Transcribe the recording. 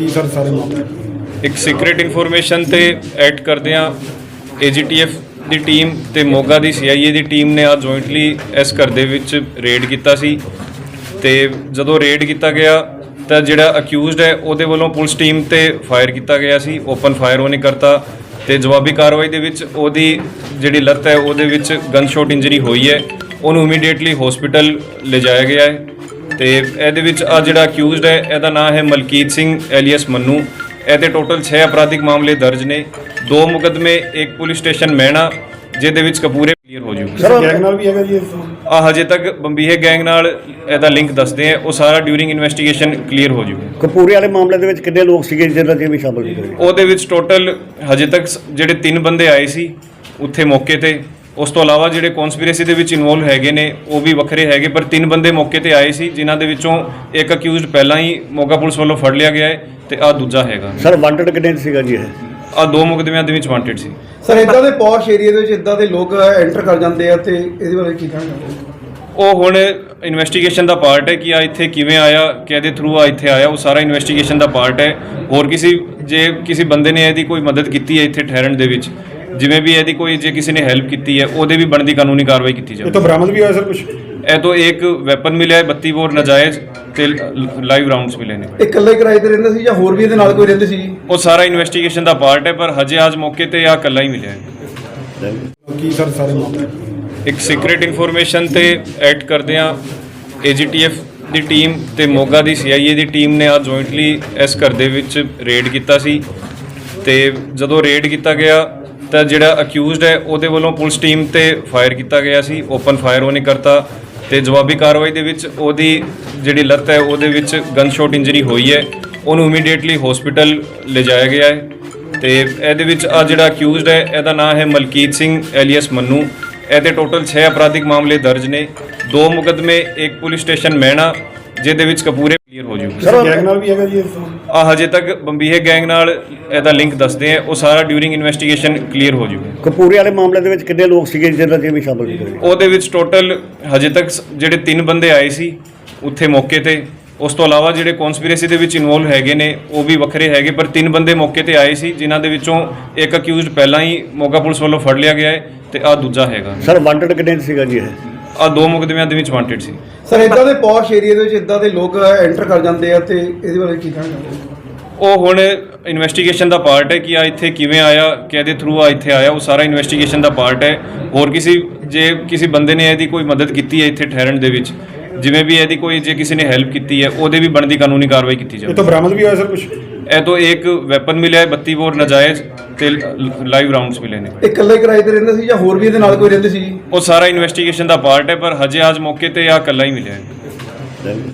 ਕੀ sir ਸਾਰੇ ਮਾਮਲੇ? ਇੱਕ ਸੀਕ੍ਰੀਟ ਇਨਫੋਰਮੇਸ਼ਨ ਤੇ ਐਕਟ ਕਰਦੇ ਆ ਏਜੀਟੀਐਫ ਦੀ ਟੀਮ ਤੇ ਮੋਗਾ ਦੀ ਸੀਆਈਏ ਦੀ ਟੀਮ ਨੇ ਆ ਜੁਆਇੰਟਲੀ ਇਸ ਘਰ ਦੇ ਵਿੱਚ ਰੇਡ ਕੀਤਾ ਸੀ। ਤੇ ਜਦੋਂ ਰੇਡ ਕੀਤਾ ਗਿਆ, ਤਾਂ ਜਿਹੜਾ ਅਕਿਊਜ਼ਡ ਹੈ, ਉਹਦੇ ਵੱਲੋਂ ਪੁਲਿਸ ਟੀਮ ਤੇ ਫਾਇਰ ਕੀਤਾ ਗਿਆ ਸੀ। ਓਪਨ ਫਾਇਰ ਉਹਨੇ ਕਰਤਾ। ਤੇ ਜਵਾਬੀ ਕਾਰਵਾਈ ਦੇ ਵਿੱਚ ਉਹਦੀ ਜਿਹੜੀ ਲੱਤ ਹੈ, ਉਹਦੇ ਵਿੱਚ ਗਨ ਸ਼ਾਟ ਇੰਜਰੀ ਹੋਈ ਹੈ। ਉਹਨੂੰ ਇਮੀਡੀਏਟਲੀ ਹਸਪੀਟਲ ਲਿਜਾਇਆ ਗਿਆ ਹੈ। ਤੇ ਇਹਦੇ ਵਿੱਚ ਆ ਜਿਹੜਾ ਅਕਿਊਜ਼ਡ ਹੈ ਇਹਦਾ ਨਾਮ ਹੈ ਮਲਕੀਤ ਸਿੰਘ ਐਲੀਅਸ ਮੰਨੂ। ਇਹਦੇ ਟੋਟਲ 6 ਅਪਰਾਧਿਕ ਮਾਮਲੇ ਦਰਜ ਨੇ। ਦੋ ਮੁਕਦਮੇ ਇੱਕ ਪੁਲਿਸ ਸਟੇਸ਼ਨ ਮਹਿਣਾ ਜਿਹਦੇ ਵਿੱਚ ਕਪੂਰੇ ਕਲੀਅਰ ਹੋ ਜੂਗਾ। ਸਰ ਗੈਂਗ ਨਾਲ ਵੀ ਹੈਗਾ ਜੀ ਆ ਹਜੇ ਤੱਕ ਬੰਬੀਹੇ ਗੈਂਗ ਨਾਲ ਇਹਦਾ ਲਿੰਕ ਦੱਸਦੇ ਆ। ਉਹ ਸਾਰਾ ਡਿਊਰਿੰਗ ਇਨਵੈਸਟੀਗੇਸ਼ਨ ਕਲੀਅਰ ਹੋ ਜੂਗਾ। ਕਪੂਰੇ ਵਾਲੇ ਮਾਮਲੇ ਦੇ ਵਿੱਚ ਕਿੰਨੇ ਲੋਕ ਸੀਗੇ ਜਿਹਨਾਂ ਦੇ ਵੀ ਸ਼ਾਮਲ ਸੀਗੇ? ਉਹਦੇ ਵਿੱਚ ਟੋਟਲ ਹਜੇ ਤੱਕ ਸ- ਜਿਹੜੇ ਤਿੰਨ ਬੰਦੇ ਆਏ ਸੀ ਉੱਥੇ ਮੌਕੇ ਤੇ। ਉਸ ਤੋਂ ਇਲਾਵਾ ਜਿਹੜੇ ਕਨਸਪੀਰੇਸੀ ਦੇ ਵਿੱਚ ਇਨਵੋਲਵ ਹੈਗੇ ਨੇ ਉਹ ਵੀ ਵੱਖਰੇ ਹੈਗੇ ਪਰ ਤਿੰਨ ਬੰਦੇ ਮੌਕੇ ਤੇ ਆਏ ਸੀ ਜਿਨ੍ਹਾਂ ਦੇ ਵਿੱਚੋਂ ਇੱਕ ਅਕਿਊਜ਼ਡ ਪਹਿਲਾਂ ਹੀ ਮੋਗਾ ਪੁਲਿਸ ਵੱਲੋਂ ਫੜ ਲਿਆ ਗਿਆ ਹੈ ਤੇ ਆ ਦੂਜਾ ਹੈਗਾ। ਸਰ ਵਾਂਟਡ ਕਿੰਨੇ ਸੀਗਾ ਜੀ ਇਹ? ਆ ਦੋ ਮੁਕਦਮਿਆਂ ਦੇ ਵਿੱਚ ਵਾਂਟਡ ਸੀ। ਸਰ ਇਦਾਂ ਦੇ ਪੌਸ਼ ਏਰੀਆ ਦੇ ਵਿੱਚ ਇਦਾਂ ਦੇ ਲੋਕ ਐਂਟਰ ਕਰ ਜਾਂਦੇ ਆ ਤੇ ਇਹਦੇ ਬਾਰੇ ਕੀ ਕਹਿਣਾ ਚਾਹੁੰਦੇ ਉਹ ਹੁਣ ਇਨਵੈਸਟੀਗੇਸ਼ਨ ਦਾ ਪਾਰਟ ਹੈ ਕਿ ਆ ਇੱਥੇ ਕਿਵੇਂ ਆਇਆ ਕਿਹਦੇ ਥਰੂ ਆ ਇੱਥੇ ਆਇਆ ਉਹ ਸਾਰਾ ਇਨਵੈਸਟੀਗੇਸ਼ਨ ਦਾ ਪਾਰਟ ਹੈ। ਹੋਰ ਕਿਸੇ ਜੇ ਕਿਸੇ ਬੰਦੇ ਨੇ ਇਹਦੀ ਕੋਈ ਮਦਦ ਕੀਤੀ ਹੈ ਇੱਥੇ ਠਹਿਰਨ ਦੇ ਵਿੱਚ ਜਿਵੇਂ ਵੀ ਇਹਦੀ ਕੋਈ ਜੇ ਕਿਸੇ ਨੇ ਹੈਲਪ ਕੀਤੀ ਹੈ ਉਹਦੇ ਵੀ ਬਣਦੀ ਕਾਨੂੰਨੀ ਕਾਰਵਾਈ ਕੀਤੀ ਇਹ ਜਾਵੇ ਤੋਂ ਬਰਾਮਦ ਵੀ ਹੋਇਆ ਸਰ ਕੁਝ ਇਹ ਤੋਂ ਇੱਕ ਵੈਪਨ ਮਿਲਿਆ ਹੈ 32 ਬੋਰ ਨਜਾਇਜ਼ ਤੇ ਲਾਈਵ ਰਾਉਂਡਸ ਮਿਲੇ ਨੇ। ਇਹ ਇਕੱਲੇ ਕਿਰਾਏ ਤੇ ਰਹਿੰਦੇ ਸੀ ਜਾਂ ਹੋਰ ਵੀ ਇਹਦੇ ਨਾਲ ਕੋਈ ਰਹਿੰਦੇ ਸੀ ਜੀ? ਉਹ ਸਾਰਾ ਇਨਵੈਸਟੀਗੇਸ਼ਨ ਦਾ ਪਾਰਟ ਹੈ ਪਰ ਹਜੇ ਅੱਜ ਮੌਕੇ ਤੇ ਆ ਇਕੱਲਾ ਹੀ ਮਿਲਿਆ ਹੈ। ਕੀ ਸਰ ਸਾਰੇ ਮਾਮਲੇ? ਇੱਕ ਸੀਕ੍ਰੀਟ ਇਨਫੋਰਮੇਸ਼ਨ ਤੇ ਐਕਟ ਕਰਦੇ ਆ ਏਜੀਟੀਐਫ ਦੀ ਟੀਮ ਤੇ ਮੋਗਾ ਦੀ ਸੀਆਈਏ ਦੀ ਟੀਮ ਨੇ ਆ ਜੁਆਇੰਟਲੀ ਇਸ ਘਰ ਦੇ ਵਿੱਚ ਰੇਡ ਕੀਤਾ ਸੀ। ਤੇ ਜਦੋਂ ਰੇਡ ਕੀਤਾ ਗਿਆ ਤਾਂ ਜਿਹੜਾ ਅਕਿਊਜ਼ਡ ਹੈ, ਉਹਦੇ ਵੱਲੋਂ ਪੁਲਿਸ ਟੀਮ ਤੇ ਫਾਇਰ ਕੀਤਾ ਗਿਆ ਸੀ। ਓਪਨ ਫਾਇਰ ਉਹਨੇ ਕਰਤਾ ਤੇ ਜਵਾਬੀ ਕਾਰਵਾਈ ਦੇ ਵਿੱਚ ਉਹਦੀ ਜਿਹੜੀ ਲੱਤ ਹੈ, ਉਹਦੇ ਵਿੱਚ ਗਨ ਸ਼ਾਟ ਇੰਜਰੀ ਹੋਈ ਹੈ। ਉਹਨੂੰ ਇਮੀਡੀਏਟਲੀ ਹਸਪੀਟਲ ਲਿਜਾਇਆ ਗਿਆ ਹੈ ਤੇ ਇਹਦੇ ਵਿੱਚ ਆ ਜਿਹੜਾ ਅਕਿਊਜ਼ਡ ਹੈ, ਇਹਦਾ ਨਾਮ ਹੈ ਮਲਕੀਤ ਸਿੰਘ ਐਲੀਅਸ ਮੰਨੂ। ਇਹਦੇ ਟੋਟਲ 6 ਅਪਰਾਧਿਕ ਮਾਮਲੇ ਦਰਜ ਨੇ। ਦੋ ਮੁਕਦਮੇ, ਇੱਕ ਪੁਲਿਸ ਸਟੇਸ਼ਨ ਮਹਿਣਾ ਜਿਹਦੇ ਵਿੱਚ ਕਪੂਰੇ ਕਲੀਅਰ ਹੋ ਜੂਗਾ। ਸਰ ਗੈਂਗ ਨਾਲ ਵੀ ਹੈਗਾ ਜੀ ਆ ਹਜੇ ਤੱਕ ਬੰਬੀਹੇ ਗੈਂਗ ਨਾਲ ਇਹਦਾ ਲਿੰਕ ਦੱਸਦੇ ਆ ਉਹ ਸਾਰਾ ਡਿਊਰਿੰਗ ਇਨਵੈਸਟੀਗੇਸ਼ਨ ਕਲੀਅਰ ਹੋ ਜੂਗਾ ਕਪੂਰੇ ਵਾਲੇ ਮਾਮਲੇ ਦੇ ਵਿੱਚ ਕਿੰਨੇ ਲੋਕ ਸੀਗੇ ਜਿਹਨਾਂ ਦੇ ਵੀ ਸ਼ਾਮਲ ਸੀਗੇ? ਉਹਦੇ ਵਿੱਚ ਟੋਟਲ ਹਜੇ ਤੱਕ ਜਿਹੜੇ ਤਿੰਨ ਬੰਦੇ ਆਏ ਸੀ ਉੱਥੇ ਮੌਕੇ ਤੇ। ਉਸ ਤੋਂ ਇਲਾਵਾ ਜਿਹੜੇ ਕਨਸਪੀਰੇਸੀ ਦੇ ਵਿੱਚ ਇਨਵੋਲਵ ਹੈਗੇ ਨੇ ਉਹ ਵੀ ਵੱਖਰੇ ਹੈਗੇ ਪਰ ਤਿੰਨ ਬੰਦੇ ਮੌਕੇ ਤੇ ਆਏ ਸੀ ਜਿਨ੍ਹਾਂ ਦੇ ਵਿੱਚੋਂ ਇੱਕ ਅਕਿਊਜ਼ਡ ਪਹਿਲਾਂ ਹੀ ਮੋਗਾ ਪੁਲਿਸ ਵੱਲੋਂ ਫੜ ਲਿਆ ਗਿਆ ਹੈ ਤੇ ਆ ਦੂਜਾ ਹੈਗਾ। ਸਰ ਵਾਂਟਡ ਕਿੰਨੇ ਸੀਗਾ ਜੀ ਇਹ? ਆ ਦੋ ਮੁਕਦਮਿਆਂ ਦੇ ਵਿੱਚ ਵਾਂਟਡ ਸੀ। ਸਰ ਇਦਾਂ ਦੇ ਪੌਸ਼ ਏਰੀਆ ਦੇ ਵਿੱਚ ਇਦਾਂ ਦੇ ਲੋਕ ਐਂਟਰ ਕਰ ਜਾਂਦੇ ਆ ਤੇ ਇਹਦੇ ਬਾਰੇ ਕੀ ਕਹਿਣਾ ਚਾਹੁੰਦੇ ਉਹ ਹੁਣ ਇਨਵੈਸਟੀਗੇਸ਼ਨ ਦਾ ਪਾਰਟ ਹੈ ਕਿ ਆ ਇੱਥੇ ਕਿਵੇਂ ਆਇਆ ਕਿਹਦੇ ਥਰੂ ਆ ਇੱਥੇ ਆਇਆ ਉਹ ਸਾਰਾ ਇਨਵੈਸਟੀਗੇਸ਼ਨ ਦਾ ਪਾਰਟ ਹੈ। ਹੋਰ ਕਿਸੇ ਜੇ ਕਿਸੇ ਬੰਦੇ ਨੇ ਇਹਦੀ ਕੋਈ ਮਦਦ ਕੀਤੀ ਹੈ ਇੱਥੇ ਠਹਿਰਨ ਦੇ ਵਿੱਚ ਜਿਵੇਂ ਵੀ ਇਹਦੀ ਕੋਈ ਜੇ ਕਿਸੇ ਨੇ ਹੈਲਪ ਕੀਤੀ ਹੈ ਉਹਦੇ ਵੀ ਬਣਦੀ ਕਾਨੂੰਨੀ ਕਾਰਵਾਈ ਕੀਤੀ ਇਹ ਜਾਵੇ। ਤੋਂ ਬਰਾਮਦ ਵੀ ਹੋਇਆ ਸਰ ਕੁਝ ਇਹ ਤੋਂ ਇੱਕ ਵੈਪਨ ਮਿਲਿਆ ਹੈ 32 ਬੋਰ ਨਜਾਇਜ਼ ਤੇ ਲਾਈਵ ਰਾਉਂਡਸ ਮਿਲੇ ਨੇ। ਇਹ ਇਕੱਲੇ ਕਿਰਾਏ ਤੇ ਰਹਿੰਦੇ ਸੀ ਜਾਂ ਹੋਰ ਵੀ ਇਹਦੇ ਨਾਲ ਕੋਈ ਰਹਿੰਦੇ ਸੀ ਜੀ? ਉਹ ਸਾਰਾ ਇਨਵੈਸਟੀਗੇਸ਼ਨ ਦਾ ਪਾਰਟ ਹੈ ਪਰ ਹਜੇ ਅੱਜ ਮੌਕੇ ਤੇ ਆ ਇਕੱਲਾ ਹੀ ਮਿਲਿਆ ਹੈ।